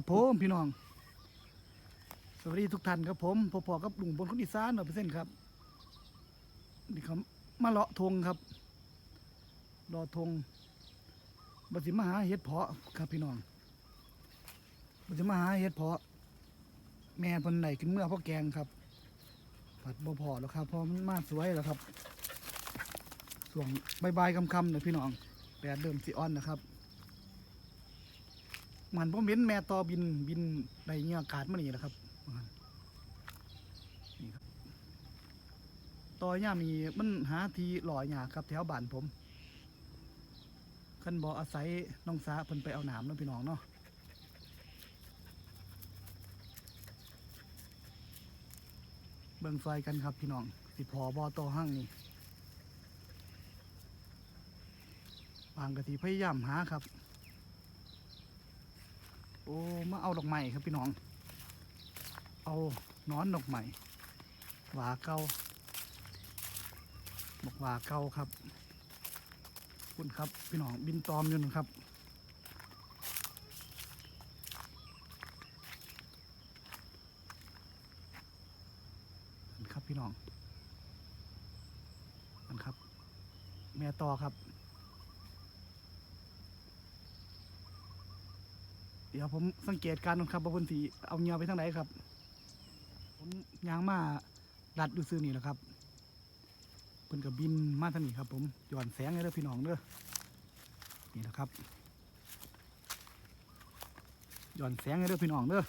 ครับผมพี่น้อง สวัสดีทุกท่านครับผมพอๆกับลุงบนคนอีสานหน่อยเปอร์เซ็นต์ครับนี่ครับมาเลาะทงครับเลาะทงบัสิมาหาเห็ดเพาะครับพี่น้องบัสิมาหาเห็ดเพาะ แม่พิ่นไหนขึ้นเมื่อพ่อแกงครับผัดบ่พอแล้วครับเพอมันมาสวยแล้วครับส่วงบายๆคำๆเลยพี่น้องแปดเดิมสีอ่อนนะครับ มันผมเห็นแม่ต่อบินบินในเงี้ยอากาศมานี่แหละครับนี่ครับต่อย่ามีมันหาทีหล่อหยากครับแถวบ้านผมขันบออาศัยน้องสาเพิ่นไปเอาหนามเนาะพี่น้องเนาะเบิ่งซอยกันครับพี่น้อง สิพอบอต่อห้างนี่บางกะทิพยายามหาครับ โอ้มาเอาดอกไม้ครับพี่น้อง เอานอนดอกไม้หวาเก้าบอกหวาเก้าครับคุณครับพี่น้องบินตอมอยู่นะครับอันครับพี่น้องนั่นครับ แม่ต่อครับ ดี๋ยวผมสังเกตการณ์ครับว่าเพิ่นสีเอาเงือไปทางไหนครับ ผมยางมาดัดดูซื้อนี่แหละครับเพิ่นกับบินมาทางนี้ครับ ผมหย่อนแสงให้เด้อพี่น้องเด้อนี่นะครับหย่อนแสงให้เด้อพี่น้องเด้อ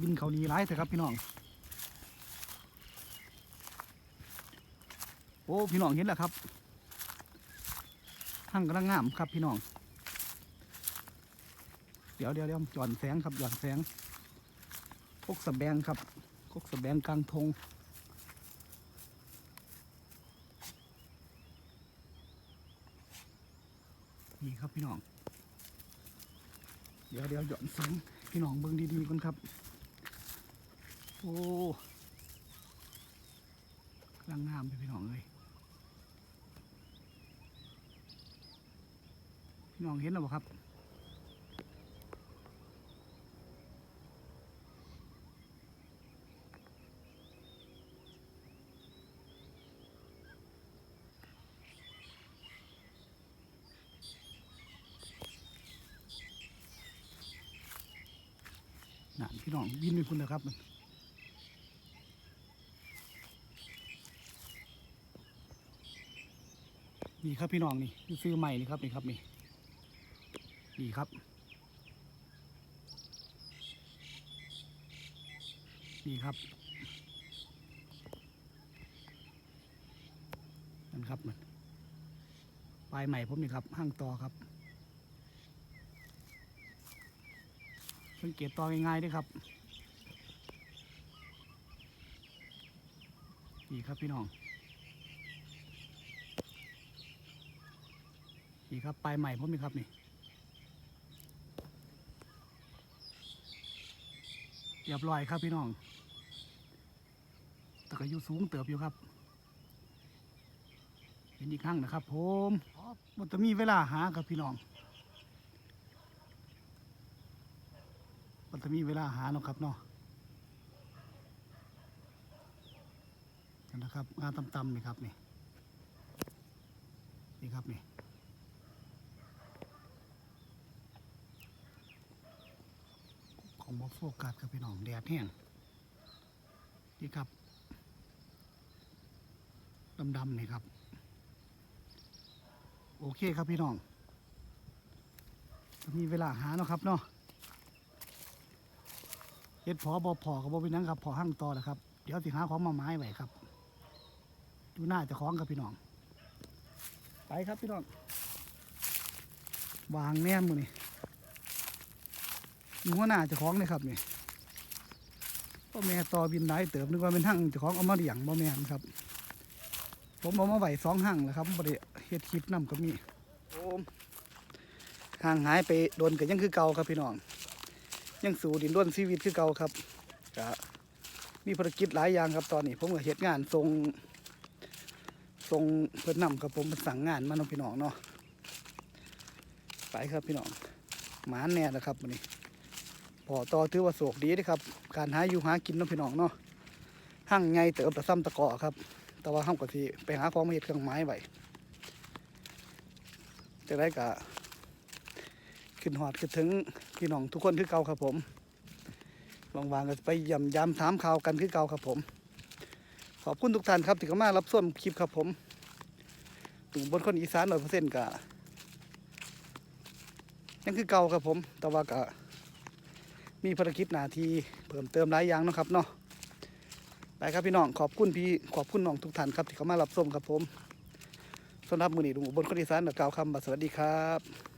บินเขานีร้ายแต่ครับพี่น้อง โอ้พี่น้องเห็นแล้วครับทั้งกำลังงามครับพี่น้อง เดี๋ยวเดี๋ยวเดี๋ยวหย่อนแสงครับหย่อนแสงกกสะแบงครับกกสะแบงกลางทงนี่ครับพี่น้อง เดี๋ยวเดี๋ยวหย่อนแสงพี่น้องเบิ่งดีๆกันครับ โอ้กำลังงามเลยพี่น้องเลย น้องเห็นหรือเปล่าครับน่พี่น้องบินไปคุณนะครับมันนี่ครับพี่น้องนี่ซื้อใหม่นี่ครับนี่ครับนี่ นี่ครับ นี่ครับนั่นครับมันปลายใหม่ผมนี่ครับห้างต่อครับ สังเกตต่อง่ายๆด้วยครับ นี่ครับพี่น้องนี่ครับปลายใหม่ผมนี่ครับนี่ เรียบร้อยครับพี่น้องแต่ก็อยู่สูงเติบอยู่ครับเห็นอีกครั้งนะครับ ผมมันจะมีเวลาหาครับพี่น้องมันจะมีเวลาหาเนาะครับเนาะนั่นนะครับงานต่ำๆนี่ครับนี่นี่ครับนี่ ของบอโฟกัสครับพี่น้องแดดแห้งนี่ครับดำๆนี่ครับ โอเคครับพี่น้องมีเวลาหาเนาะครับเนาะเฮ็ดพอบอพอกับบอเป็นนังครับพอห้างต่อนะครับ เดี๋ยวสิหาของมาไม้ไว้ครับ ดูหน้าจะคล้องครับพี่น้อง ไปครับพี่น้อง วางแนมมือนี่ หัวหน้าเจ้าของเลยครับนี่พ่อแม่ต่อบินได้เติบนึกว่าเป็นหั่งเจ้าของเอามาเลี้ยงบ่แม่ครับ ผมเอามาไหวสองหั่งแล้วครับบ่ได้เฮ็ดคลิปนํก็มีโอมห่างหายไปโดนก็ยังคือเก่าครับพี่น้อง ยังสู่ดินร่นชีวิตคือเก่าครับก็มีภารกิจหลายอย่างครับตอนนี้ ผมก็เฮ็ดงานส่งทรงเพิ่นนำครับผมเป็นสั่งงานมาน้องพี่น้องเนาะไปครับพี่น้องหมาแน่นะครับวันนี้ อต่อถือว่าโศกดีเด้อครับ การหาอยู่หากินน้องพี่น้องเนาะหั่งไงเติบแต่ซ้ำตะกอครับ แต่ว่าห้ามก็สิไปหาของมาเฮ็ดเครื่องไม้ไว้จะได้กะขึ้นหอดขึ้นถึงพี่น้องทุกคนคือเก่าครับผมวางๆก็ไปย่ำยามถามข่าวกันคือเก่าครับผม ขอบคุณทุกท่านครับที่เข้ามารับชมคลิปครับผมถึงบนคนอีสานร้อยเปอร์เซ็นต์กะยังคือเก่าครับผม แต่ว่ากะ มีภารกิจหน้าที่เพิ่มเติมหลายอย่างนะครับเนาะไปครับพี่น้องขอบคุณพี่ขอบคุณน้องทุกท่านครับที่เข้ามารับชมครับผมสำหรับมือนี้ลุงอุบลคนอีสานกล่าวคำบัสวัสดีครับ